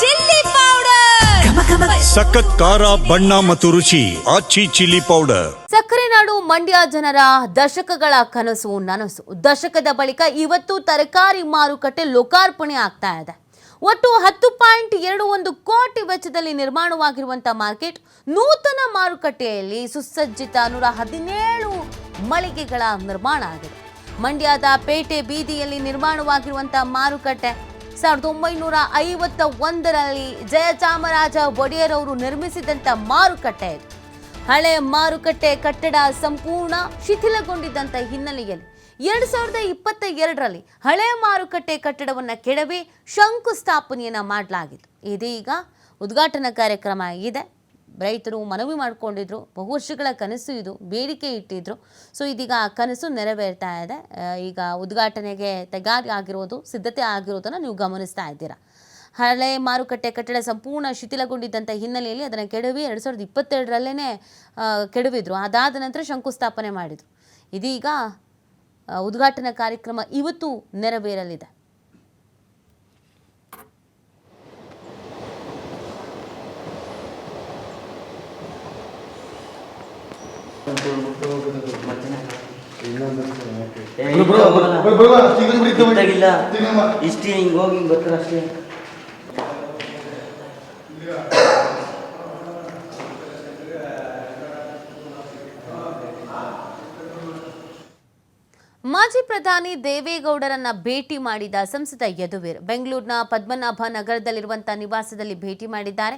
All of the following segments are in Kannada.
Chilli powder. ಸಖತ್ ಖಾರ ಬಣ್ಣ ಮತ್ತು ರುಚಿ ಆಚಿ ಚಿಲ್ಲಿ ಪೌಡರ್. ಸಕ್ಕರೆ ನಾಡು ಮಂಡ್ಯ ಜನರ ದಶಕಗಳ ಕನಸು ನನಸು. ದಶಕದ ಬಳಿಕ ಇವತ್ತು ತರಕಾರಿ ಮಾರುಕಟ್ಟೆ ಲೋಕಾರ್ಪಣೆ ಆಗ್ತಾ ಇದೆ. ಒಟ್ಟು ಹತ್ತು ಪಾಯಿಂಟ್ ಎರಡು ಒಂದು ಕೋಟಿ ವೆಚ್ಚದಲ್ಲಿ ನಿರ್ಮಾಣವಾಗಿರುವಂತಹ ಮಾರ್ಕೆಟ್ ನೂತನ ಮಾರುಕಟ್ಟೆಯಲ್ಲಿ ಸುಸಜ್ಜಿತ ನೂರ ಹದಿನೇಳು ಮಳಿಗೆಗಳ ನಿರ್ಮಾಣ ಆಗಿದೆ. ಮಂಡ್ಯದ ಪೇಟೆ ಬೀದಿಯಲ್ಲಿ ನಿರ್ಮಾಣವಾಗಿರುವಂತಹ ಮಾರುಕಟ್ಟೆ ಸಾವಿರದ ಒಂಬೈನೂರ ಐವತ್ತ ಒಂದರಲ್ಲಿ ಜಯಚಾಮರಾಜ ಒಡೆಯರ್ ಅವರು ನಿರ್ಮಿಸಿದಂಥ ಮಾರುಕಟ್ಟೆ ಹಳೆ ಮಾರುಕಟ್ಟೆ ಕಟ್ಟಡ ಸಂಪೂರ್ಣ ಶಿಥಿಲಗೊಂಡಿದ್ದಂಥ ಹಿನ್ನೆಲೆಯಲ್ಲಿ ಎರಡು ಸಾವಿರದ ಇಪ್ಪತ್ತ ಎರಡರಲ್ಲಿ ಹಳೆ ಮಾರುಕಟ್ಟೆ ಕಟ್ಟಡವನ್ನು ಕೆಡವಿ ಶಂಕುಸ್ಥಾಪನೆಯನ್ನು ಮಾಡಲಾಗಿತ್ತು. ಇದೀಗ ಉದ್ಘಾಟನಾ ಕಾರ್ಯಕ್ರಮ ಇದೆ. ರೈತರು ಮನವಿ ಮಾಡಿಕೊಂಡಿದ್ರು, ಬಹು ವರ್ಷಗಳ ಕನಸು ಇದು, ಬೇಡಿಕೆ ಇಟ್ಟಿದ್ರು. ಸೊ ಇದೀಗ ಆ ಕನಸು ನೆರವೇರ್ತಾ ಇದೆ. ಈಗ ಉದ್ಘಾಟನೆಗೆ ತಯಾರಿ ಆಗಿರೋದು, ಸಿದ್ಧತೆ ಆಗಿರೋದನ್ನು ನೀವು ಗಮನಿಸ್ತಾ ಇದ್ದೀರಾ. ಹಳೆ ಮಾರುಕಟ್ಟೆ ಕಟ್ಟಡ ಸಂಪೂರ್ಣ ಶಿಥಿಲಗೊಂಡಿದ್ದಂಥ ಹಿನ್ನೆಲೆಯಲ್ಲಿ ಅದನ್ನು ಕೆಡವಿ ಎರಡು ಸಾವಿರದ ಇಪ್ಪತ್ತೆರಡರಲ್ಲೇ ಕೆಡವಿದ್ರು. ಅದಾದ ನಂತರ ಶಂಕುಸ್ಥಾಪನೆ ಮಾಡಿದರು. ಇದೀಗ ಉದ್ಘಾಟನಾ ಕಾರ್ಯಕ್ರಮ ಇವತ್ತು ನೆರವೇರಲಿದೆ. ಇಷ್ಟೇ ಹಿಂಗ್ ಹೋಗಿ ಹಿಂಗ್ ಬರ್ತಾರ ಅಷ್ಟೇ. ಮಾಜಿ ಪ್ರಧಾನಿ ದೇವೇಗೌಡರನ್ನ ಭೇಟಿ ಮಾಡಿದ ಸಂಸದ ಯದುವೀರ್ ಬೆಂಗಳೂರಿನ ಪದ್ಮನಾಭ ನಗರದಲ್ಲಿರುವಂತಹ ನಿವಾಸದಲ್ಲಿ ಭೇಟಿ ಮಾಡಿದ್ದಾರೆ.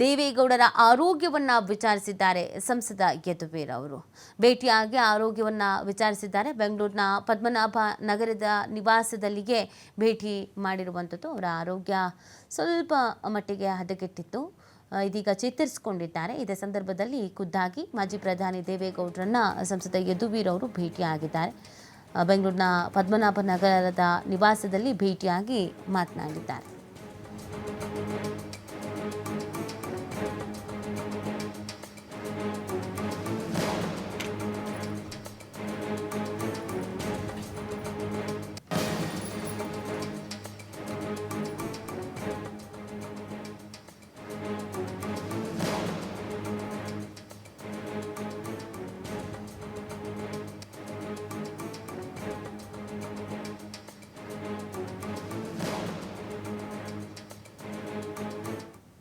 ದೇವೇಗೌಡರ ಆರೋಗ್ಯವನ್ನ ವಿಚಾರಿಸಿದ್ದಾರೆ ಸಂಸದ ಯದುವೀರ್ ಅವರು. ಭೇಟಿಯಾಗಿ ಆರೋಗ್ಯವನ್ನ ವಿಚಾರಿಸಿದ್ದಾರೆ. ಬೆಂಗಳೂರಿನ ಪದ್ಮನಾಭ ನಗರದ ನಿವಾಸದಲ್ಲಿಗೆ ಭೇಟಿ ಮಾಡಿರುವಂಥದ್ದು ಅವರ ಆರೋಗ್ಯ ಸ್ವಲ್ಪ ಮಟ್ಟಿಗೆ ಹದಗೆಟ್ಟಿತ್ತು. ಇದೀಗ ಚೇತರಿಸಿಕೊಂಡಿದ್ದಾರೆ. ಇದೇ ಸಂದರ್ಭದಲ್ಲಿ ಖುದ್ದಾಗಿ ಮಾಜಿ ಪ್ರಧಾನಿ ದೇವೇಗೌಡರನ್ನ ಸಂಸದ ಯದುವೀರ್ ಅವರು ಭೇಟಿಯಾಗಿದ್ದಾರೆ. ಬೆಂಗಳೂರಿನ ಪದ್ಮನಾಭ ನಗರದ ನಿವಾಸದಲ್ಲಿ ಭೇಟಿಯಾಗಿ ಮಾತನಾಡಿದ್ದಾರೆ.